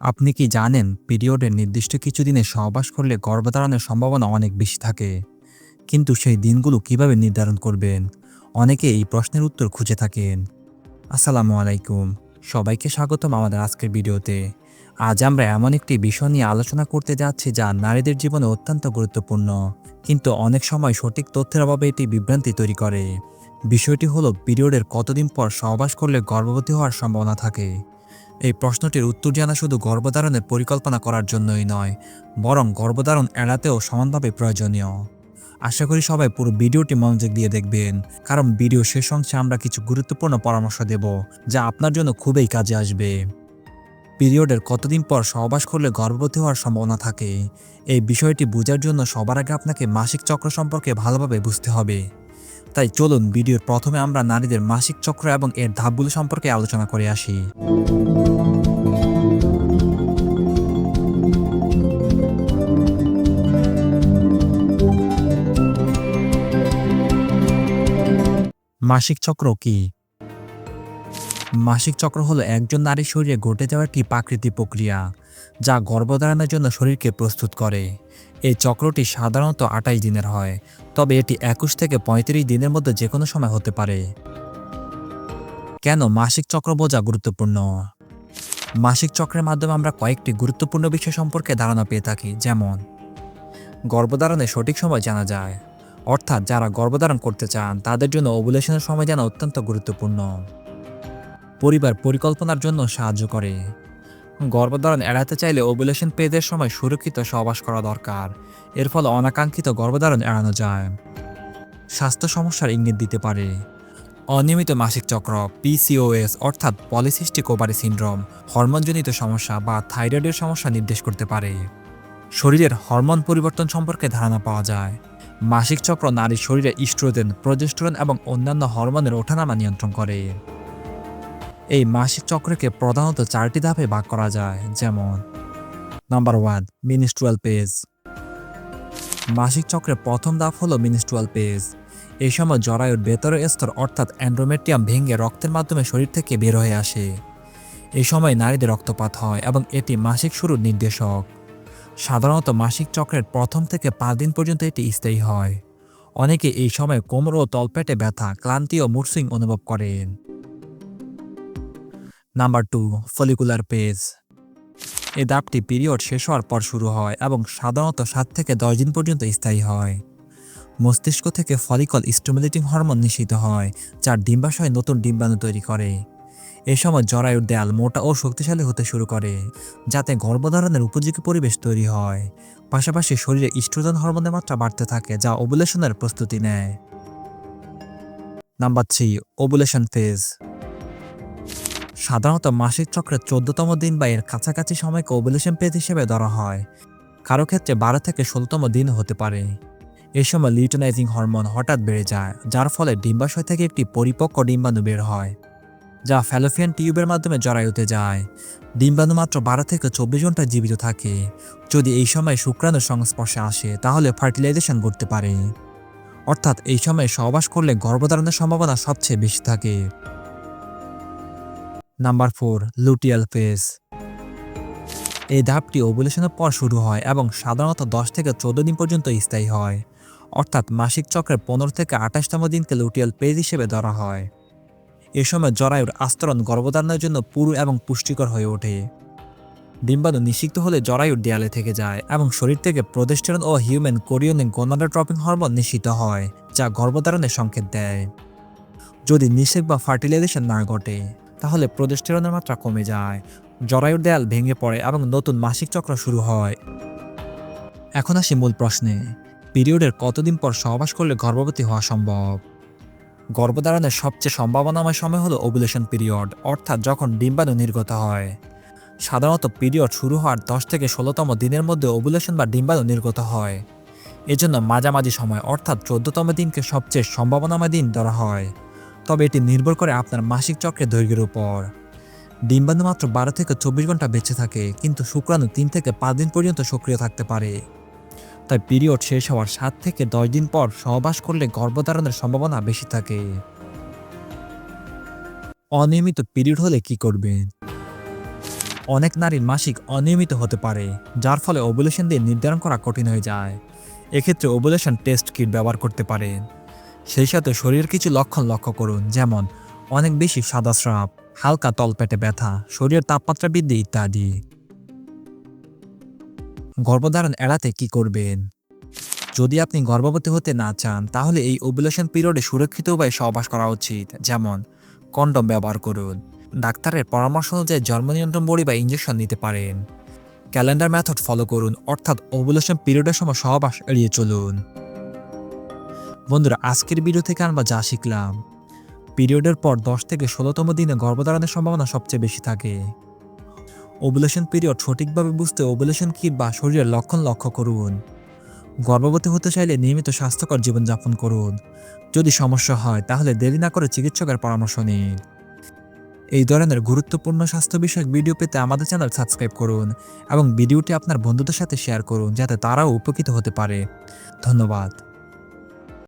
আপনি কি জানেন পিরিয়ডের নির্দিষ্ট কিছু দিনে সহবাস করলে গর্ভধারণের সম্ভাবনা অনেক বেশি থাকে? কিন্তু সেই দিনগুলো কীভাবে নির্ধারণ করবেন? অনেকে এই প্রশ্নের উত্তর খুঁজে থাকেন। আসসালামু আলাইকুম। সবাইকে স্বাগতম আমাদের আজকের ভিডিওতে। আজ আমরা এমন একটি বিষয় নিয়ে আলোচনা করতে যাচ্ছি যা নারীদের জীবনে অত্যন্ত গুরুত্বপূর্ণ। কিন্তু অনেক সময় সঠিক তথ্যের অভাবে এটি বিভ্রান্তি তৈরি করে। বিষয়টি হলো, পিরিয়ডের কতদিন পর সহবাস করলে গর্ভবতী হওয়ার সম্ভাবনা থাকে? এই প্রশ্নটির উত্তর জানা শুধু গর্ভধারণের পরিকল্পনা করার জন্যই নয়, বরং গর্ভধারণ এড়াতেও সমানভাবে প্রয়োজনীয়। আশা করি সবাই পুরো ভিডিওটি মনোযোগ দিয়ে দেখবেন, কারণ ভিডিও শেষ অংশে আমরা কিছু গুরুত্বপূর্ণ পরামর্শ দেব, যা আপনার জন্য খুবই কাজে আসবে। পিরিয়ডের কতদিন পর সহবাস করলে গর্ভবতী হওয়ার সম্ভাবনা থাকে, এই বিষয়টি বোঝার জন্য সবার আগে আপনাকে মাসিক চক্র সম্পর্কে ভালোভাবে বুঝতে হবে। তাই চলুন ভিডিওর প্রথমে আমরা নারীদের মাসিক চক্র এবং এর ধাপগুলো সম্পর্কে আলোচনা করে আসি। মাসিক চক্র কি? মাসিক চক্র হলো একজন নারীর শরীরে ঘটে যাওয়া একটি প্রাকৃতিক প্রক্রিয়া যা গর্ভধারণের জন্য শরীরকে প্রস্তুত করে। এই চক্রটি সাধারণত আটাইশ দিনের হয় তবে এটি একুশ থেকে পঁয়ত্রিশ দিনের মধ্যে যে কোনো সময় হতে পারে। কেন মাসিক চক্র বোঝা গুরুত্বপূর্ণ? মাসিক চক্রের মাধ্যমে আমরা কয়েকটি গুরুত্বপূর্ণ বিষয় সম্পর্কে ধারণা পেয়ে থাকি, যেমন গর্ভধারণের সঠিক সময় জানা যায়, অর্থাৎ যারা গর্ভধারণ করতে চান, তাদের জন্য ওভুলেশনের সময় জানা অত্যন্ত গুরুত্বপূর্ণ। পরিবার পরিকল্পনার জন্য সাহায্য করে। গর্ভধারণ এড়াতে চাইলে ওভুলেশন পেদের সময় সুরক্ষিত সহবাস করা দরকার। এর ফলে অনাকাঙ্ক্ষিত গর্ভধারণ এড়ানো যায়। স্বাস্থ্য সমস্যার ইঙ্গিত দিতে পারে। অনিয়মিত মাসিক চক্র পিসিওএস অর্থাৎ পলিসিস্টিক ওভারি সিন্ড্রোম হরমোনজনিত সমস্যা বা থাইরয়েডের সমস্যা নির্দেশ করতে পারে। শরীরের হরমোন পরিবর্তন সম্পর্কে ধারণা পাওয়া যায়। মাসিক চক্র নারীর শরীরে ইস্ট্রোজেন প্রজেস্টোরন এবং অন্যান্য হরমোনের ওঠানামা নিয়ন্ত্রণ করে। এই মাসিক চক্রকে প্রধানত চারটি ধাপে ভাগ করা যায়, যেমন, নাম্বার ওয়ান, মিনিস্ট্রুয়াল পেজ। মাসিক চক্রের প্রথম ধাপ হলো মিনিস্ট্রুয়াল পেজ। এই সময় জরায়ুর ভেতরের স্তর, অর্থাৎ অ্যান্ড্রোমেট্রিয়াম ভেঙে রক্তের মাধ্যমে শরীর থেকে বের হয়ে আসে। এই সময় নারীদের রক্তপাত হয় এবং এটি মাসিক শুরুর নির্দেশক। সাধারণত মাসিক চক্রের প্রথম থেকে পাঁচ দিন পর্যন্ত এটি স্থায়ী হয়। অনেকে এই সময় কোমর ও তলপেটে ব্যথা, ক্লান্তি ও মুরসিং অনুভব করেন। নাম্বার টু ফলিকুলার পেজ এই দাপটি পিরিয়ড শেষ হওয়ার পর শুরু হয় এবং সাধারণত সাত থেকে দশ দিন পর্যন্ত স্থায়ী হয়। মস্তিষ্ক থেকে ফলিকল স্টিমুলেটিং হরমোন নিষিদ্ধ হয় যার ডিম্বাশয় নতুন ডিম্বাণু তৈরি করে। এ সময় জরায়ুর দেয়াল মোটা ও শক্তিশালী হতে শুরু করে, যাতে গর্ভধারণের উপযোগী পরিবেশ তৈরি হয়। পাশাপাশি শরীরে ইস্ট্রোজেন হরমোনের মাত্রা বাড়তে থাকে, যা ওভুলেশনের প্রস্তুতি নেয়। নাম্বার থ্রি ওভুলেশন ফেজ সাধারণত মাসিক চক্রের চোদ্দতম দিন বা এর কাছাকাছি সময়কে ওভুলেশন পেজ হিসেবে ধরা হয়। কারও ক্ষেত্রে বারো থেকে ষোলোতম দিন হতে পারে। এই সময় লিউটোনাইজিং হরমোন হঠাৎ বেড়ে যায়, যার ফলে ডিম্বাশয় থেকে একটি পরিপক্ক ডিম্বাণু বের হয়, যা ফ্যালোফিয়ান টিউবের মাধ্যমে জরায়ুতে যায়। ডিম্বাণু মাত্র বারো থেকে চব্বিশ ঘণ্টা জীবিত থাকে। যদি এই সময় শুক্রাণুর সংস্পর্শে আসে, তাহলে ফার্টিলাইজেশন ঘটতে পারে। অর্থাৎ এই সময় সহবাস করলে গর্ভধারণের সম্ভাবনা সবচেয়ে বেশি থাকে। নাম্বার ফোর, লুটিয়াল ফেজ এই ধাপটি ওভুলেশনের পর শুরু হয় এবং সাধারণত দশ থেকে চোদ্দ দিন পর্যন্ত স্থায়ী হয়। অর্থাৎ মাসিক চক্রের পনেরো থেকে আঠাশতম দিনকে লুটিয়াল পেজ হিসেবে ধরা হয়। এ সময় জরায়ুর আস্তরণ গর্ভধারণের জন্য পুরু এবং পুষ্টিকর হয়ে ওঠে। ডিম্বাণু নিষিক্ত হলে জরায়ুর দেয়ালে থেকে যায় এবং শরীর থেকে প্রোজেস্টেরন ও হিউম্যান কোরিয়নিক গোনাডোট্রপিং হরমোন নিষিদ্ধ হয়, যা গর্ভধারণের সংকেত দেয়। যদি নিষেক বা ফার্টিলাইজেশন না ঘটে তাহলে প্রোজেস্টেরনের মাত্রা কমে যায়। জরায়ুর দেয়াল ভেঙে পড়ে এবং নতুন মাসিক চক্র শুরু হয়। এখন আসি মূল প্রশ্নে। পিরিয়ডের কতদিন পর সহবাস করলে গর্ভবতী হওয়া সম্ভব? গর্ভধারণের সবচেয়ে সম্ভাবনাময় সময় হলো ওভুলেশন পিরিয়ড অর্থাৎ যখন ডিম্বাণু নির্গত হয়। সাধারণত পিরিয়ড শুরু হওয়ার দশ থেকে ষোলোতম দিনের মধ্যে ওভুলেশন বা ডিম্বাণু নির্গত হয়। এজন্য মাঝামাঝি সময়, অর্থাৎ চোদ্দতম দিনকে সবচেয়ে সম্ভাবনাময় দিন ধরা হয়। তবে এটি নির্ভর করে আপনার মাসিক চক্রের দৈর্ঘ্যের উপর। ডিম্বাণু মাত্র বারো থেকে চব্বিশ ঘণ্টা বেঁচে থাকে, কিন্তু শুক্রাণু তিন থেকে পাঁচ দিন পর্যন্ত সক্রিয় থাকতে পারে। তাই পিরিয়ড শেষ হওয়ার সাত থেকে দশ দিন পর সহবাস করলে গর্ভধারণের সম্ভাবনা বেশি থাকে। অনিয়মিত পিরিয়ড হলে কি করবেন? অনেক নারীর মাসিক অনিয়মিত হতে পারে, যার ফলে ওভুলেশন দিয়ে নির্ধারণ করা কঠিন হয়ে যায়। এক্ষেত্রে ওভুলেশন টেস্ট কিট ব্যবহার করতে পারেন। সেই সাথে শরীরের কিছু লক্ষণ লক্ষ্য করুন, যেমন অনেক বেশি সাদা স্রাব, হালকা তলপেটে ব্যথা, শরীরের তাপমাত্রা বৃদ্ধি ইত্যাদি। গর্ভধারণ এড়াতে কি করবেন? যদি আপনি গর্ভবতী হতে না চান, তাহলে এই ওভুলেশন পিরিয়ডে সুরক্ষিত উপায়ে সহবাস করা উচিত, যেমন কন্ডম ব্যবহার করুন। ডাক্তারের পরামর্শ অনুযায়ী জন্ম নিয়ন্ত্রণ বড়ি বা ইঞ্জেকশন নিতে পারেন। ক্যালেন্ডার মেথড ফলো করুন, অর্থাৎ ওভুলেশন পিরিয়ডের সময় সহবাস এড়িয়ে চলুন। বন্ধুরা, আজকের ভিডিও থেকে আমরা যা শিখলাম পিরিয়ডের পর দশ থেকে ষোলোতম দিনে গর্ভধারণের সম্ভাবনা সবচেয়ে বেশি থাকে। ওভুলেশন পিরিয়ড সঠিকভাবে বুঝতে ওভুলেশন কিট বা শরীরের লক্ষণ লক্ষ্য করুন। গর্ভবতী হতে চাইলে নিয়মিত স্বাস্থ্যকর জীবনযাপন করুন। যদি সমস্যা হয়, তাহলে দেরি না করে চিকিৎসকের পরামর্শ নিন। এই ধরনের গুরুত্বপূর্ণ স্বাস্থ্য বিষয়ক ভিডিও পেতে আমাদের চ্যানেল সাবস্ক্রাইব করুন এবং ভিডিওটি আপনার বন্ধুদের সাথে শেয়ার করুন, যাতে তারাও উপকৃত হতে পারে। ধন্যবাদ।